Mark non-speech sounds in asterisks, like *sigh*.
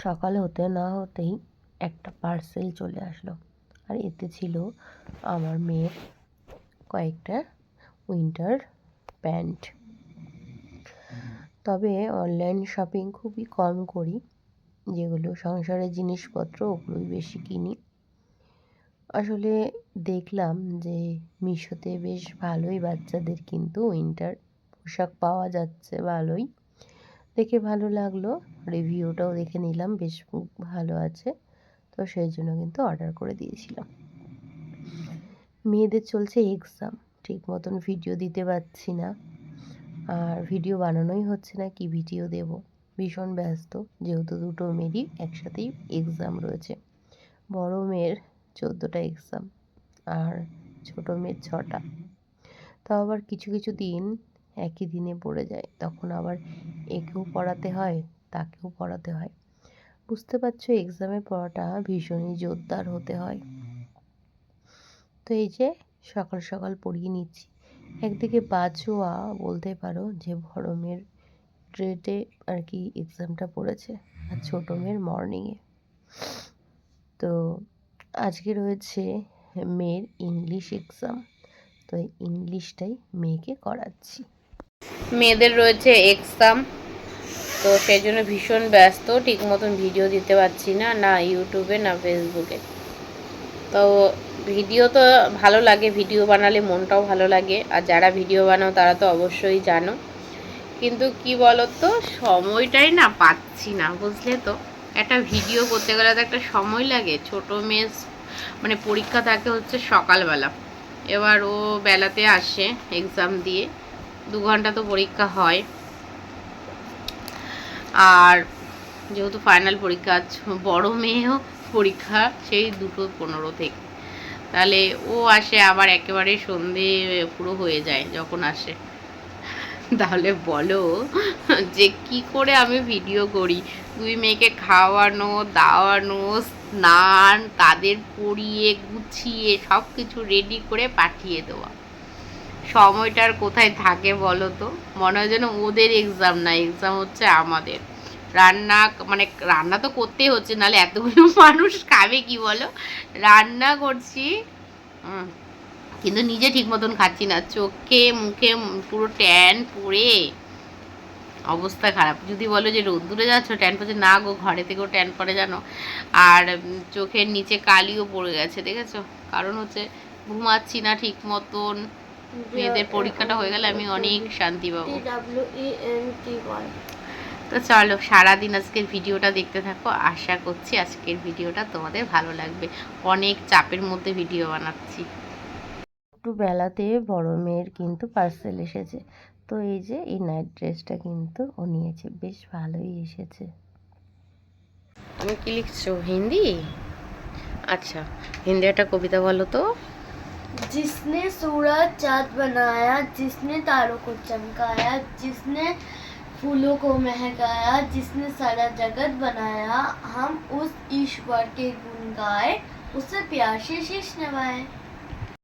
সকাল হতে না হতেই একটা পার্সেল চলে আসলো। আর এতে ছিল আমার মেয়ের কয়েকটা উইন্টার প্যান্ট তবে অনলাইন শপিং খুবই কম করি, যেগুলো সংসারের জিনিসপত্র ওগুলোই বেশি কিনি। আসলে দেখলাম যে মিশোতে বেশ ভালোই বাচ্চাদের কিন্তু উইন্টার পোশাক পাওয়া যাচ্ছে ভালোই। দেখে ভালো লাগল। রিভিউটাও দেখে নিলাম, বেশ ভালো আছে। তো সেই জন্য কিন্তু অর্ডার করে দিয়েছিলাম। মেয়েদের চলছে এক্সাম ঠিক মতন ভিডিও দিতে পারছি না। আর ভিডিও বানানোই হচ্ছে না, কি ভিডিও দেব? ভীষণ ব্যস্ত, যেহেতু দুটো মেয়েরই একসাথেই এক্সাম রয়েছে। বড় মেয়ের চোদ্দোটা এক্সাম আর ছোটো মেয়ের ছটা। তাও আবার কিছু কিছু দিন একই দিনে পড়ে যায়। তখন আবার একেও পড়াতে হয়, তাকেও পড়াতে হয়। বুঝতে পারছ এক্সামে পড়াটা ভীষণই জোরদার হতে হয়। তো এই যে, সকাল সকাল পড়িয়ে নিচ্ছি। একদিকে বাজোয়া বলতে পারো যে, বড় মেয়ের ট্রেটে আর কি এক্সামটা পড়েছে, আর ছোটো মেয়ের মর্নিংয়ে তো আজকে রয়েছে মেয়ের ইংলিশ এক্সাম তো ইংলিশটাই মেয়েকে করাচ্ছি। মেয়েদের রয়েছে এক্সাম তো সেই জন্য ভীষণ ব্যস্ত, ঠিক মতন ভিডিও দিতে পারছি না না ইউটিউবে না ফেসবুকে তো ভিডিও তো ভালো লাগে ভিডিও বানালে মনটাও ভালো লাগে, আর যারা ভিডিও বানাও তারা তো অবশ্যই জানো। কিন্তু কি বলো তো সময়টাই না পাচ্ছি না, বুঝলে তো? একটা ভিডিও করতে গেলে তো একটা সময় লাগে। ছোট মেয়ে মানে পরীক্ষা থাকে হচ্ছে সকালবেলা। এবার ও বেলাতে আসে এক্সাম দিয়ে। দু ঘণ্টা তো পরীক্ষা হয়। আর যেহেতু ফাইনাল পরীক্ষা বড় মেয়েও পরীক্ষা সেই দুটো পনেরো থেকে। তাহলে ও আসে আবার একেবারে সন্ধে পুরো হয়ে যায় যখন আসে। তাহলে বলো যে কি করে আমি ভিডিও করি? দুই মেয়েকে খাওয়ানো, দাওয়ানো, স্নান, তাদের পরিয়ে গুছিয়ে সব কিছু রেডি করে পাঠিয়ে দেওয়া। সময়টার কোথায় থাকে বলো তো? মনে হয় যেন ওদের এক্সাম না এক্সাম হচ্ছে আমাদের। রান্না মানে রান্না তো করতেই হচ্ছে, নাহলে এতগুলো *laughs* মানুষ খাবে কি বলো? রান্না করছি কিন্তু নিজে ঠিক মতন খাচ্ছি না। চোখে, মুখে পুরো ট্যান পড়ে। অবস্থা খারাপ। যদি বলো যে রোদ্দুরে যাচ্ছ ট্যান পড়ছে, না গো, ঘরে থেকেও ট্যান পড়ে জানো। আর চোখের নিচে কালিও পড়ে গেছে, দেখেছ? কারণ হচ্ছে ঘুমাচ্ছি না ঠিক মতন। মেয়েদের পরীক্ষাটা হয়ে গেলে আমি অনেক শান্তি পাবো। ওয়াই তো চলো সারাদিন আজকের ভিডিওটা দেখতে থাকো। আশা করছি আজকের ভিডিওটা তোমাদের ভালো লাগবে। অনেক চাপের মধ্যে ভিডিও বানাচ্ছি। একটু বেলাতে বড় মেয়ের কিন্তু পার্সেল এসেছে। তো এই যে এই নাইট ড্রেসটা কিন্তু ও নিয়েছে। বেশ ভালোই এসেছে। তুমি কি লিখছো? হিন্দি? আচ্ছা হিন্দি একটা কবিতা বলো তো। जिसने सूरज चाँद बनाया, जिसने तारों को चमकाया, जिसने फूलों को महकाया, जिसने सारा जगत बनाया, हम उस ईश्वर के गुण गाए उसे प्यार से शीश नवाए।